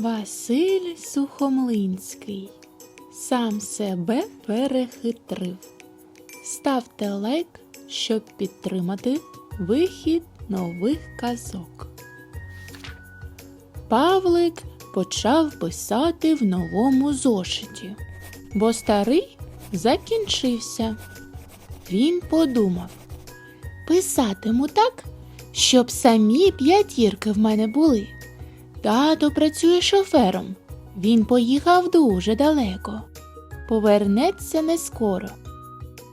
Василь Сухомлинський сам себе перехитрив. Ставте лайк, щоб підтримати вихід нових казок. Павлик почав писати в новому зошиті, бо старий закінчився. Він подумав: писатиму так, щоб самі п'ятірки в мене були. Тато працює шофером. Він поїхав дуже далеко. Повернеться не скоро.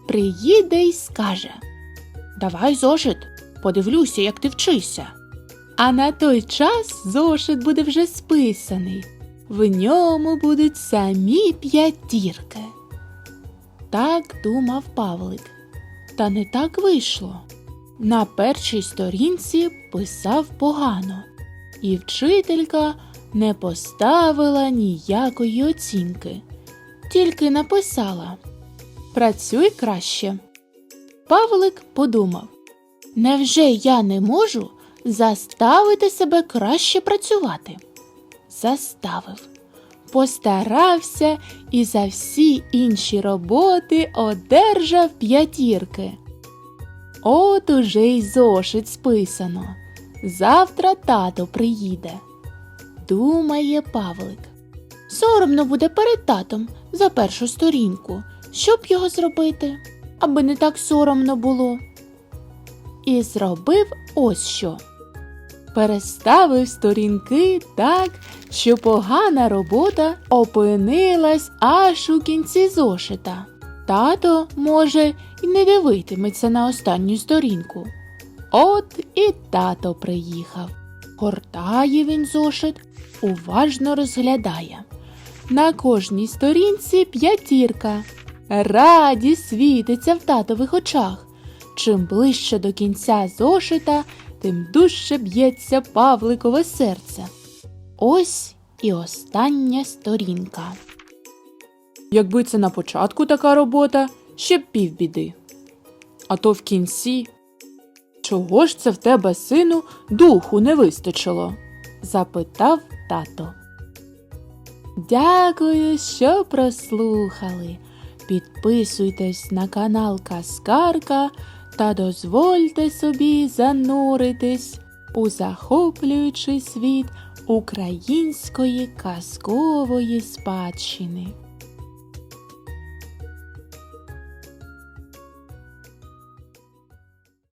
Приїде й скаже Давай зошит, подивлюся, як ти вчишся. А на той час зошит буде вже списаний. В ньому будуть самі п'ятірки. Так думав Павлик. Та не так вийшло. На першій сторінці писав погано, і вчителька не поставила ніякої оцінки, тільки написала Працюй краще. Павлик подумав Невже я не можу заставити себе краще працювати? Заставив, постарався і за всі інші роботи одержав п'ятірки. От уже й зошит списано. Завтра тато приїде. Думає Павлик. Соромно буде перед татом за першу сторінку. Що б його зробити, аби не так соромно було. І зробив ось що. Переставив сторінки так, що погана робота опинилась аж у кінці зошита. Тато, може, і не дивитиметься на останню сторінку. От і тато приїхав. Гортає він зошит, уважно розглядає. На кожній сторінці п'ятірка. Радість світиться в татових очах. Чим ближче до кінця зошита, тим дужче б'ється Павликове серце. Ось і остання сторінка. Якби це на початку така робота, ще б півбіди. А то в кінці. Чого ж це в тебе, сину, духу не вистачило? запитав тато. Дякую, що прослухали. Підписуйтесь на канал Каскарка та дозвольте собі зануритись у захоплюючий світ української казкової спадщини.